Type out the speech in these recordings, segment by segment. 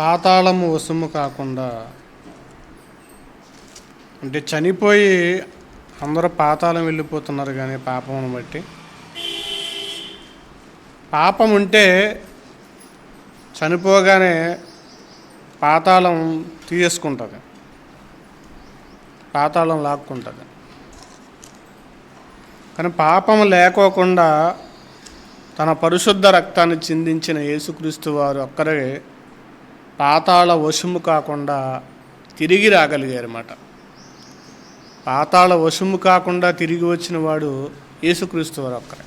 పాతాళము వసుము కాకుండా అంటే చనిపోయి అందరూ పాతాళం వెళ్ళిపోతున్నారు కానీ పాపమును బట్టి. పాపం ఉంటే చనిపోగానే పాతాళం తీసేసుకుంటుంది పాతాళం లాక్కుంటుంది. కానీ పాపం లేకోకుండా తన పరిశుద్ధ రక్తాన్ని చిందించిన యేసుక్రీస్తు వారు ఒక్కరే పాతాళ వశము కాకుండా తిరిగి రాగలిగారన్నమాట. పాతాళ వశము కాకుండా తిరిగి వచ్చిన వాడు యేసుక్రీస్తు వారు ఒక్కరే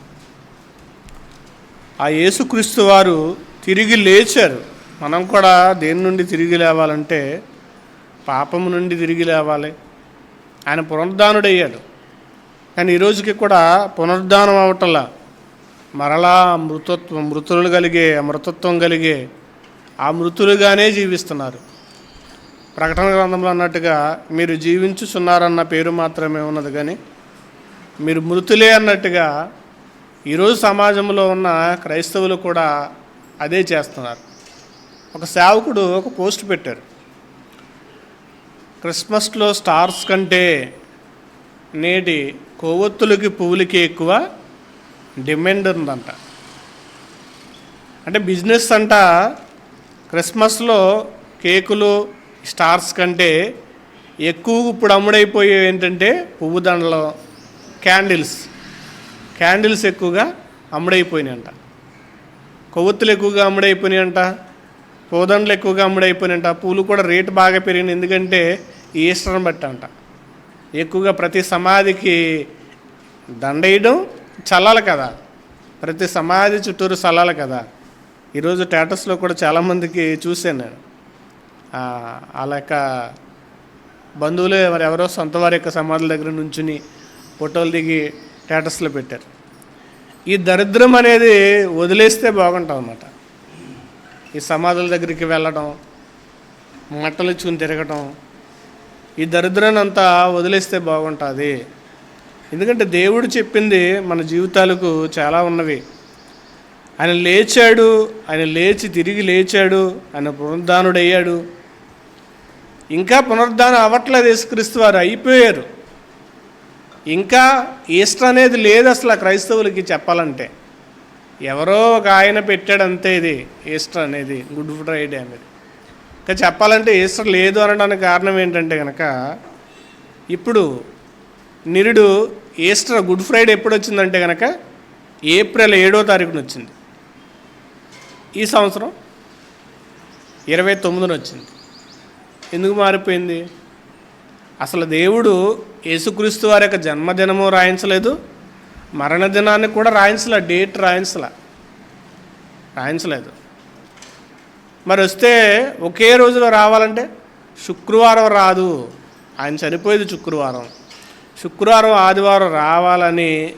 ఆ యేసుక్రీస్తు వారు తిరిగి లేచారు. మనం కూడా దేని నుండి తిరిగి లేవాలంటే పాపము నుండి తిరిగి లేవాలి. ఆయన పునరుద్ధానుడయ్యాడు. కానీ ఈ రోజుకి కూడా పునరుద్ధానం అవటంలా మరలా మృతత్వం మృతులు కలిగే మృతత్వం కలిగే ఆ మృతులుగానే జీవిస్తున్నారు. ప్రకటన గ్రంథంలో అన్నట్టుగా మీరు జీవించుచున్నారన్న పేరు మాత్రమే ఉన్నది కానీ మీరు మృతులే అన్నట్టుగా ఈరోజు సమాజంలో ఉన్న క్రైస్తవులు కూడా అదే చేస్తున్నారు. ఒక సేవకుడు ఒక పోస్ట్ పెట్టారు. క్రిస్మస్లో స్టార్స్ కంటే నేటి కొవ్వొత్తులకి పువ్వులకి ఎక్కువ డిమాండ్ ఉందంట. అంటే బిజినెస్ అంట క్రిస్మస్లో కేకులు స్టార్స్ కంటే ఎక్కువ ఇప్పుడు అమ్ముడైపోయేవి ఏంటంటే పువ్వు దండలు క్యాండిల్స్. క్యాండిల్స్ ఎక్కువగా అమ్ముడైపోయినాయంట. కొవ్వొత్తులు ఎక్కువగా అమ్ముడైపోయినాయంట. పూదండలు ఎక్కువగా అమ్ముడైపోయినాయంట. పూలు కూడా రేటు బాగా పెరిగింది ఎందుకంటే ఈస్టర్ని బట్టి అంట ఎక్కువగా ప్రతి సమాధికి దండేయడం చల్లాలి కదా. ప్రతి సమాధి చుట్టూరు చల్లాలి కదా. ఈరోజు స్టేటస్లో కూడా చాలామందికి చూశాను నేను. ఆ, బంధువులు లెక్క ఎవరో సొంత వారి యొక్క సమాధుల దగ్గర నుంచుని ఫోటోలు దిగి స్టేటస్లో పెట్టారు. ఈ దరిద్రం అనేది వదిలేస్తే బాగుంటుంది అన్నమాట. ఈ సమాధుల దగ్గరికి వెళ్ళడం మట్టలు ఇచ్చుకుని తిరగటం ఈ దరిద్రాన్ని అంతా వదిలేస్తే బాగుంటుంది. ఎందుకంటే దేవుడు చెప్పింది మన జీవితాలకు చాలా ఉన్నవి. ఆయన లేచాడు ఆయన లేచి తిరిగి లేచాడు ఆయన పునరుద్ధానుడయ్యాడు. ఇంకా పునరుద్ధానం అవ్వట్లేదు యేసుక్రీస్తు వారు అయిపోయారు. ఇంకా ఈస్టర్ అనేది లేదు అసలు ఆ క్రైస్తవులకి చెప్పాలంటే. ఎవరో ఒక ఆయన పెట్టాడు అంతే ఇది ఈస్టర్ అనేది గుడ్ ఫ్రైడే అనేది. ఇంకా చెప్పాలంటే ఈస్టర్ లేదు అనడానికి కారణం ఏంటంటే కనుక ఇప్పుడు నిరుడు ఈస్టర్ గుడ్ ఫ్రైడే ఎప్పుడు వచ్చిందంటే కనుక ఏప్రిల్ ఏడో తారీఖున వచ్చింది ఈ సంవత్సరం ఇరవై తొమ్మిదిన వచ్చింది. ఎందుకు మారిపోయింది? అసలు దేవుడు యేసుక్రీస్తు వారి యొక్క జన్మదినము రాయించలేదు. మరణ దినాన్ని కూడా రాయించలే డేట్ రాయించలే. రాయించలేదు. మరి వస్తే ఒకే రోజులో రావాలంటే శుక్రవారం రాదు. ఆయన చనిపోయేది శుక్రవారం. శుక్రవారం ఆదివారం రావాలని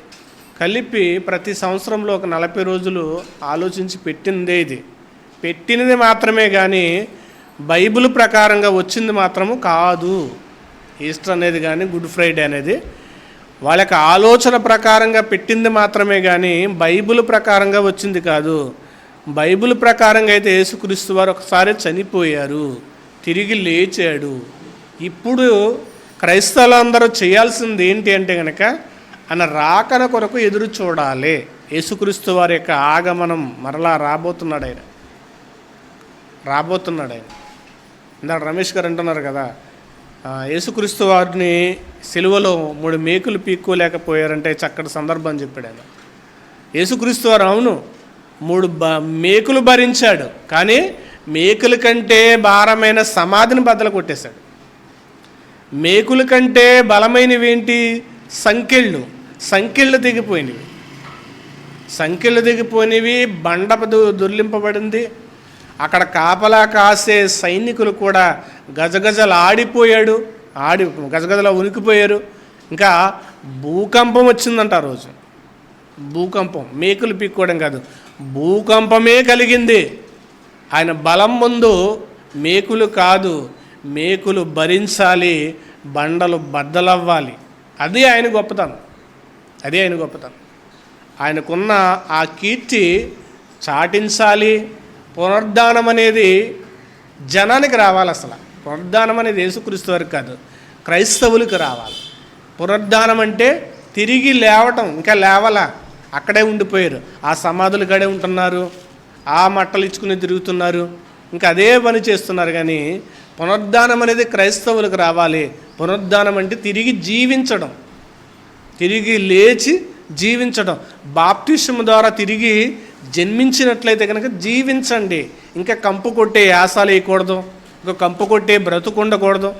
కలిపి ప్రతి సంవత్సరంలో ఒక నలభై రోజులు ఆలోచించి పెట్టిందే ఇది. పెట్టినది మాత్రమే కానీ బైబిల్ ప్రకారంగా వచ్చింది మాత్రము కాదు. ఈస్టర్ అనేది కానీ గుడ్ ఫ్రైడే అనేది. వాళ్ళ ఆలోచన ప్రకారంగా పెట్టింది మాత్రమే కానీ బైబిల్ ప్రకారంగా వచ్చింది కాదు. బైబిల్ ప్రకారంగా అయితే యేసుక్రీస్తు వారు ఒకసారి చనిపోయారు. తిరిగి లేచాడు. ఇప్పుడు క్రైస్తవులందరూ చేయాల్సింది ఏంటి అంటే కనుక ఆయన రాకన కొరకు ఎదురు చూడాలి. యేసుక్రీస్తు వారి యొక్క ఆగమనం మరలా రాబోతున్నాడు ఆయన. రాబోతున్నాడు ఆయన. ఇందాక రమేష్ గారు అంటున్నారు కదా యేసుక్రీస్తు వారిని సిలువలో మూడు మేకులు పీక్కోలేకపోయారంటే చక్కటి సందర్భం చెప్పాడు ఆయన. యేసుక్రీస్తు వారు అవును మూడు బ మేకులు భరించాడు కానీ మేకుల కంటే భారమైన సమాధిని బద్దలు కొట్టేశాడు. మేకుల కంటే బలమైనవి ఏంటి? సంకెళ్ళు. సంఖ్యలు దిగిపోయినవి సంఖ్యలు దిగిపోయినవి బండపదు దుర్లింపబడింది. అక్కడ కాపలా కాసే సైనికులు కూడా గజగజలు ఆడిపోయాడు ఆడి గజగజల ఉనికిపోయారు. ఇంకా భూకంపం వచ్చిందంట ఆ రోజు. భూకంపం మేకులు పీక్కోవడం కాదు. భూకంపమే కలిగింది. ఆయన బలం ముందు మేకులు కాదు మేకులు భరించాలి బండలు బద్దలవ్వాలి. అది ఆయన గొప్పతనం. అదే ఆయన గొప్పతనం. ఆయనకున్న ఆ కీర్తి చాటించాలి. పునరుద్ధానం అనేది జనానికి రావాలి అసలు. పునరుద్ధానం అనేది యేసుక్రీస్తు వారికి కాదు క్రైస్తవులకు రావాలి. పునరుద్ధానం అంటే తిరిగి లేవటం ఇంకా లేవలా? అక్కడే ఉండిపోయారు. ఆ సమాధులు కాడే ఉంటున్నారు. ఆ మట్టలు ఇచ్చుకుని తిరుగుతున్నారు. ఇంకా అదే పని చేస్తున్నారు కానీ పునరుద్ధానం అనేది క్రైస్తవులకు రావాలి. పునరుద్ధానం అంటే తిరిగి జీవించడం. తిరిగి లేచి జీవించడం బాప్టిషం ద్వారా తిరిగి జన్మించినట్లయితే కనుక జీవించండి. ఇంకా కంపు కొట్టే యాసాలు వేయకూడదు ఇంకా కంపు కొట్టే బ్రతుకు ఉండకూడదు.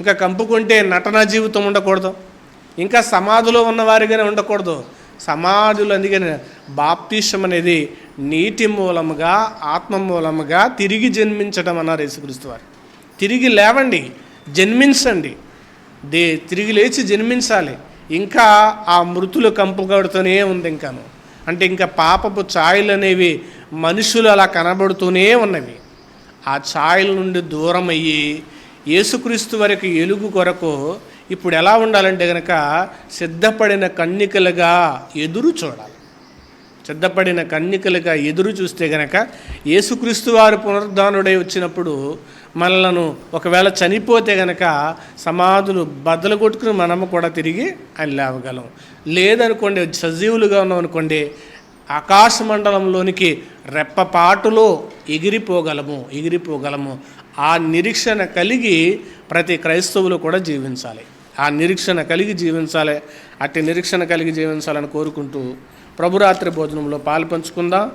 ఇంకా కంపు కొంటే నటన జీవితం ఉండకూడదు. ఇంకా సమాధిలో ఉన్నవారిగానే ఉండకూడదు. సమాధులు అందుకని బాప్టిషం అనేది నీటి మూలముగా ఆత్మ మూలముగా తిరిగి జన్మించడం అన్నారు యేసుక్రీస్తు వారు. తిరిగి లేవండి జన్మించండి. దే తిరిగి లేచి జన్మించాలి. ఇంకా ఆ మృతులు కంపుకడుతూనే ఉంది ఇంకాను. అంటే ఇంకా పాపపు ఛాయలు అనేవి మనుషులు అలా కనబడుతూనే ఉన్నవి. ఆ ఛాయల నుండి దూరం అయ్యి యేసుక్రీస్తు వరకు ఎలుగు కొరకు ఇప్పుడు ఎలా ఉండాలంటే కనుక సిద్ధపడిన కన్నికలుగా ఎదురు చూడాలి. సిద్ధపడిన కన్నికలుగా ఎదురు చూస్తే గనక యేసుక్రీస్తు వారు పునరుద్ధానుడై వచ్చినప్పుడు మనలను ఒకవేళ చనిపోతే గనక సమాధులు బద్దలు కొట్టుకుని మనము కూడా తిరిగి ఆయన లేవగలం. లేదనుకోండి సజీవులుగా ఉన్నాం అనుకోండి ఆకాశ మండలంలోనికి రెప్పపాటులో ఎగిరిపోగలము ఎగిరిపోగలము. ఆ నిరీక్షణ కలిగి ప్రతి క్రైస్తవులు కూడా జీవించాలి. ఆ నిరీక్షణ కలిగి జీవించాలి. అట్టి నిరీక్షణ కలిగి జీవించాలని కోరుకుంటూ ప్రభురాత్రి భోజనంలో పాలు పంచుకుందాం.